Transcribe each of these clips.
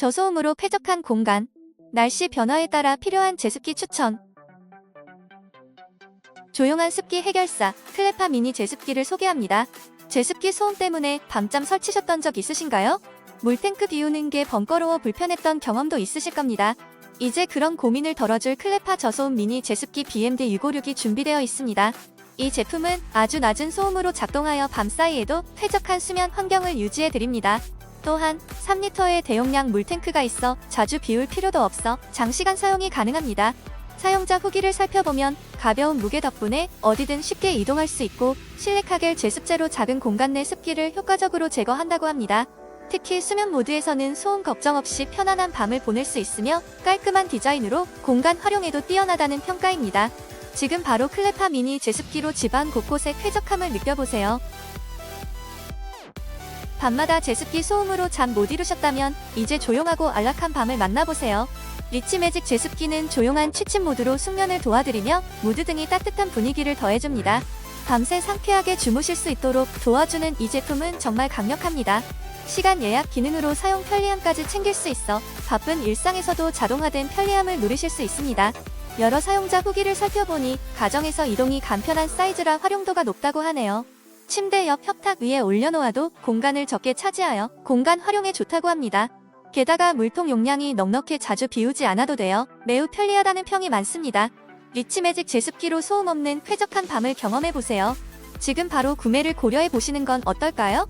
저소음으로 쾌적한 공간. 날씨 변화에 따라 필요한 제습기 추천. 조용한 습기 해결사 클레파 미니 제습기를 소개합니다. 제습기 소음 때문에 밤잠 설치셨던 적 있으신가요? 물탱크 비우는 게 번거로워 불편했던 경험도 있으실 겁니다. 이제 그런 고민을 덜어줄 클레파 저소음 미니 제습기 BMD 656이 준비되어 있습니다. 이 제품은 아주 낮은 소음으로 작동하여 밤 사이에도 쾌적한 수면 환경을 유지해 드립니다. 또한 3리터의 대용량 물탱크가 있어 자주 비울 필요도 없어 장시간 사용이 가능합니다. 사용자 후기를 살펴보면 가벼운 무게 덕분에 어디든 쉽게 이동할 수 있고 실리카겔 제습제로 작은 공간 내 습기를 효과적으로 제거한다고 합니다. 특히 수면 모드에서는 소음 걱정 없이 편안한 밤을 보낼 수 있으며 깔끔한 디자인으로 공간 활용에도 뛰어나다는 평가입니다. 지금 바로 클레파 미니 제습기로 집안 곳곳에 쾌적함을 느껴보세요. 밤마다 제습기 소음으로 잠 못 이루셨다면 이제 조용하고 안락한 밤을 만나보세요. 리치 매직 제습기는 조용한 취침 모드로 숙면을 도와드리며 무드 등이 따뜻한 분위기를 더해줍니다. 밤새 상쾌하게 주무실 수 있도록 도와주는 이 제품은 정말 강력합니다. 시간 예약 기능으로 사용 편리함까지 챙길 수 있어 바쁜 일상에서도 자동화된 편리함을 누리실 수 있습니다. 여러 사용자 후기를 살펴보니 가정에서 이동이 간편한 사이즈라 활용도가 높다고 하네요. 침대 옆 협탁 위에 올려놓아도 공간을 적게 차지하여 공간 활용에 좋다고 합니다. 게다가 물통 용량이 넉넉해 자주 비우지 않아도 되어 매우 편리하다는 평이 많습니다. 리치매직 제습기로 소음 없는 쾌적한 밤을 경험해보세요. 지금 바로 구매를 고려해 보시는 건 어떨까요?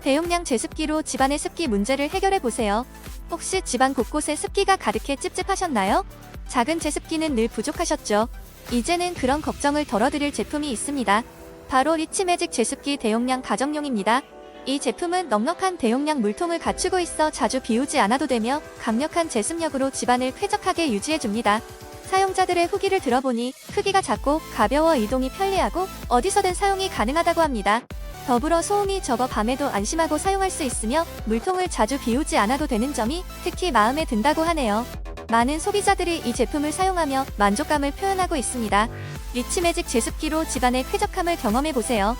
대용량 제습기로 집안의 습기 문제를 해결해 보세요. 혹시 집안 곳곳에 습기가 가득해 찝찝하셨나요? 작은 제습기는 늘 부족하셨죠? 이제는 그런 걱정을 덜어드릴 제품이 있습니다. 바로 리치매직 제습기 대용량 가정용입니다. 이 제품은 넉넉한 대용량 물통을 갖추고 있어 자주 비우지 않아도 되며 강력한 제습력으로 집안을 쾌적하게 유지해줍니다. 사용자들의 후기를 들어보니 크기가 작고 가벼워 이동이 편리하고 어디서든 사용이 가능하다고 합니다. 더불어 소음이 적어 밤에도 안심하고 사용할 수 있으며 물통을 자주 비우지 않아도 되는 점이 특히 마음에 든다고 하네요. 많은 소비자들이 이 제품을 사용하며 만족감을 표현하고 있습니다. 리치매직 제습기로 집안의 쾌적함을 경험해보세요.